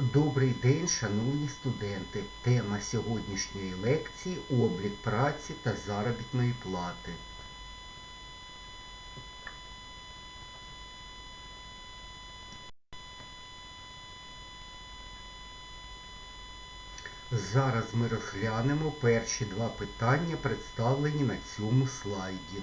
Добрий день, шановні студенти. Тема сьогоднішньої лекції облік праці та заробітної плати. Зараз ми розглянемо перші два питання, представлені на цьому слайді.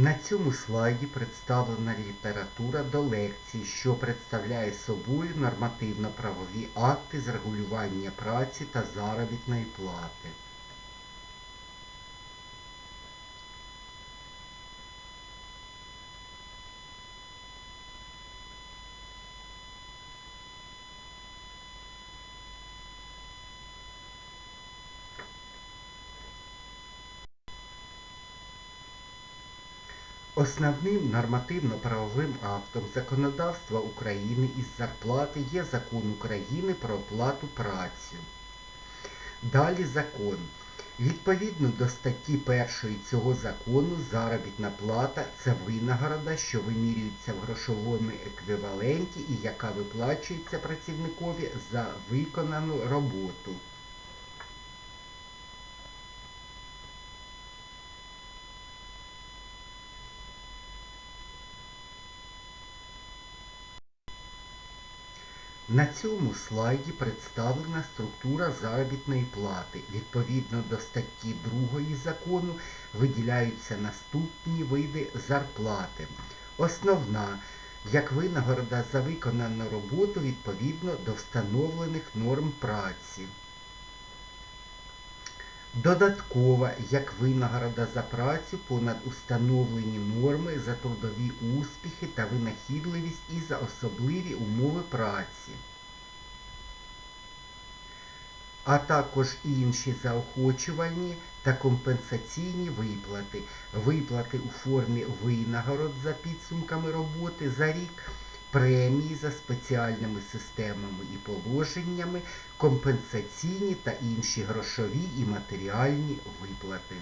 На цьому слайді представлена література до лекції, що представляє собою нормативно-правові акти з регулювання праці та заробітної плати. Основним нормативно-правовим актом законодавства України із зарплати є Закон України про оплату праці. Далі закон. Відповідно до статті 1 цього закону заробітна плата це винагорода, що вимірюється в грошовому еквіваленті і яка виплачується працівникові за виконану роботу. На цьому слайді представлена структура заробітної плати. Відповідно до статті 2 закону виділяються наступні види зарплати. Основна як винагорода за виконану роботу відповідно до встановлених норм праці. Додаткова як винагорода за працю понад установлені норми за трудові успіхи та винахідливість і за особливі умови праці. А також інші заохочувальні та компенсаційні виплати, виплати у формі винагород за підсумками роботи за рік, премії за спеціальними системами і положеннями, компенсаційні та інші грошові і матеріальні виплати.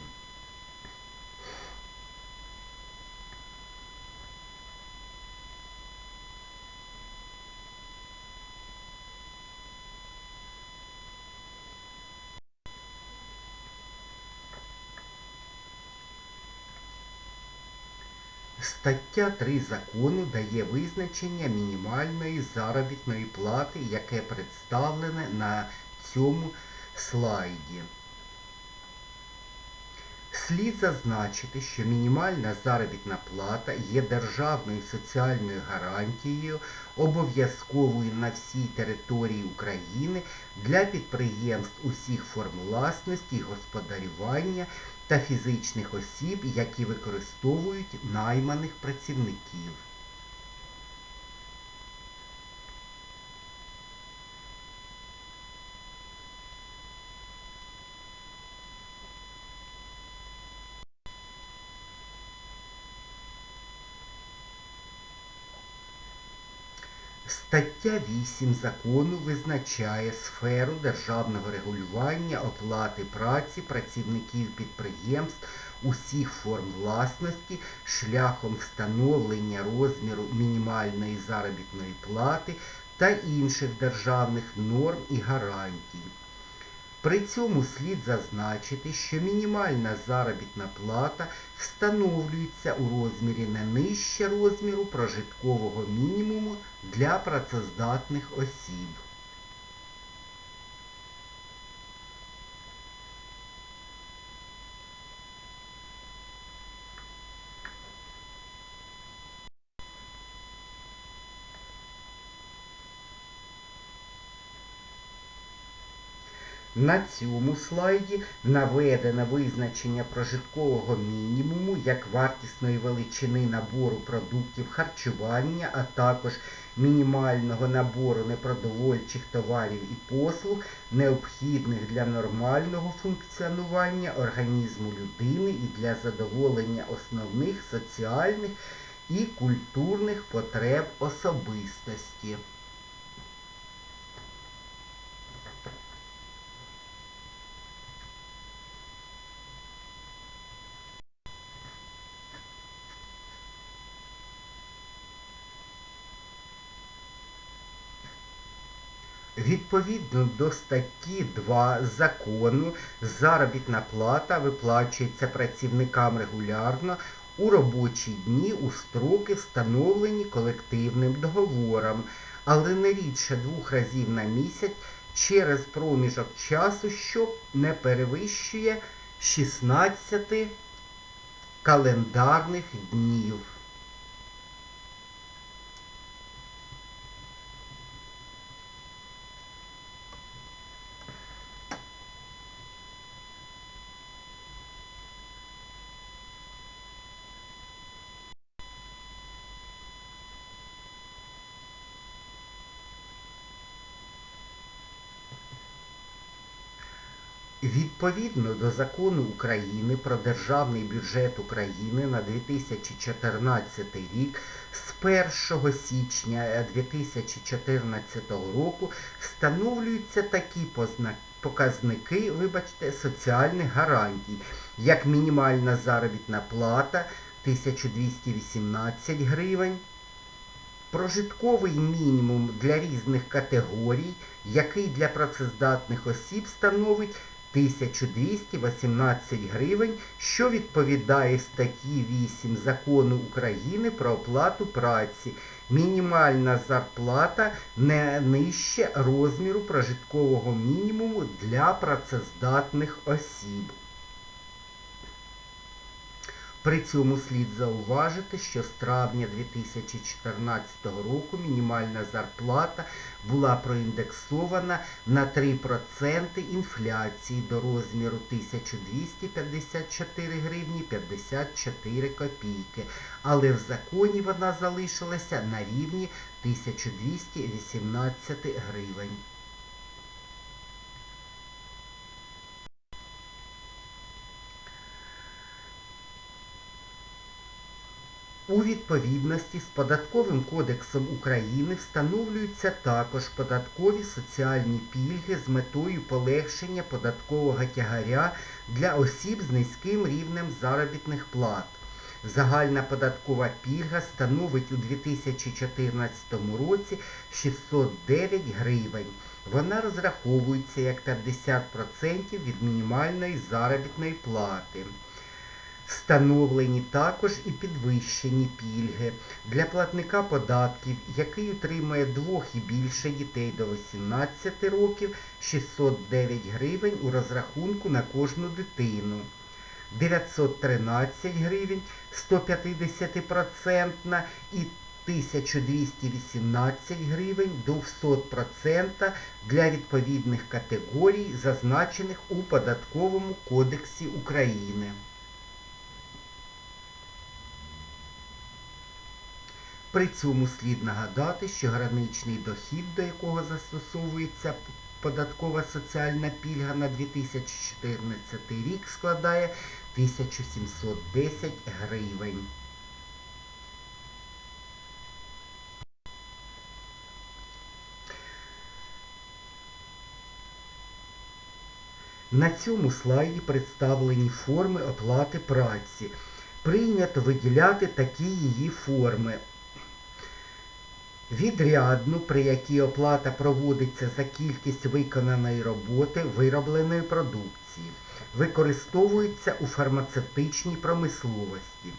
Стаття 3 закону дає визначення мінімальної заробітної плати, яке представлене на цьому слайді. Слід зазначити, що мінімальна заробітна плата є державною соціальною гарантією, обов'язковою на всій території України для підприємств усіх форм власності і господарювання та фізичних осіб, які використовують найманих працівників. Стаття 8 закону визначає сферу державного регулювання оплати праці працівників підприємств усіх форм власності шляхом встановлення розміру мінімальної заробітної плати та інших державних норм і гарантій. При цьому слід зазначити, що мінімальна заробітна плата встановлюється у розмірі не нижче розміру прожиткового мінімуму для працездатних осіб. На цьому слайді наведено визначення прожиткового мінімуму як вартісної величини набору продуктів харчування, а також мінімального набору непродовольчих товарів і послуг, необхідних для нормального функціонування організму людини і для задоволення основних соціальних і культурних потреб особистості. Відповідно до статті 2 закону заробітна плата виплачується працівникам регулярно у робочі дні у строки, встановлені колективним договором, але не рідше двох разів на місяць через проміжок часу, що не перевищує 16 календарних днів. Відповідно до закону України про Державний бюджет України на 2014 рік з 1 січня 2014 року встановлюються такі показники, вибачте, соціальних гарантій, як мінімальна заробітна плата 1218 гривень, Прожитковий мінімум для різних категорій, який для працездатних осіб становить 1218 гривень, що відповідає статті 8 Закону України про оплату праці. Мінімальна зарплата не нижче розміру прожиткового мінімуму для працездатних осіб. При цьому слід зауважити, що з травня 2014 року мінімальна зарплата була проіндексована на 3% інфляції до розміру 1254 гривні 54 копійки, але в законі вона залишилася на рівні 1218 гривень. У відповідності з Податковим кодексом України встановлюються також податкові соціальні пільги з метою полегшення податкового тягаря для осіб з низьким рівнем заробітних плат. Загальна податкова пільга становить у 2014 році 609 гривень. Вона розраховується як 50% від мінімальної заробітної плати. Встановлені також і підвищені пільги для платника податків, який утримує двох і більше дітей до 18 років 609 гривень у розрахунку на кожну дитину. 913 гривень 150% і 1218 гривень 200% для відповідних категорій, зазначених у Податковому кодексі України. При цьому слід нагадати, що граничний дохід, до якого застосовується податкова соціальна пільга на 2014 рік, складає 1710 гривень. На цьому слайді представлені форми оплати праці. Прийнято виділяти такі її форми. Відрядну, при якій оплата проводиться за кількість виконаної роботи виробленої продукції, використовується у фармацевтичній промисловості.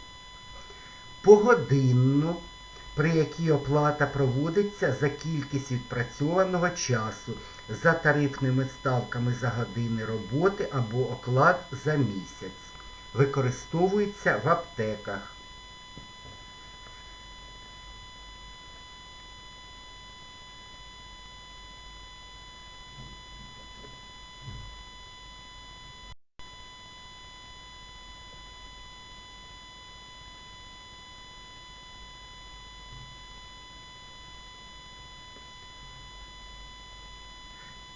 Погодинну, при якій оплата проводиться за кількість відпрацьованого часу, за тарифними ставками за години роботи або оклад за місяць. Використовується в аптеках.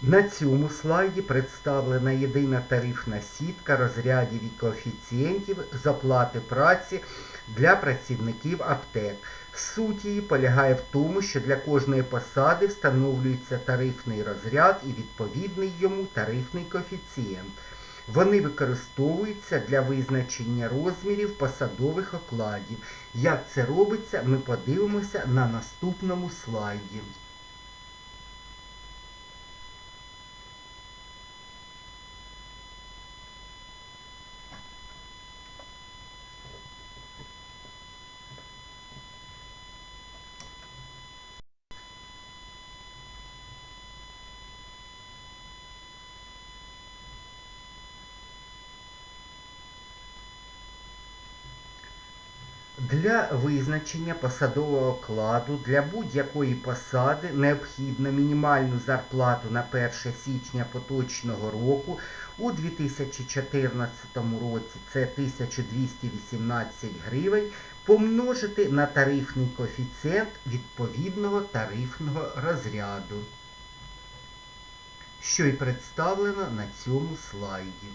На цьому слайді представлена єдина тарифна сітка розрядів і коефіцієнтів з оплати праці для працівників аптек. Суть її полягає в тому, що для кожної посади встановлюється тарифний розряд і відповідний йому тарифний коефіцієнт. Вони використовуються для визначення розмірів посадових окладів. Як це робиться, ми подивимося на наступному слайді. Для визначення посадового окладу для будь-якої посади необхідно мінімальну зарплату на 1 січня поточного року у 2014 році це 1218 гривень помножити на тарифний коефіцієнт відповідного тарифного розряду, що й представлено на цьому слайді.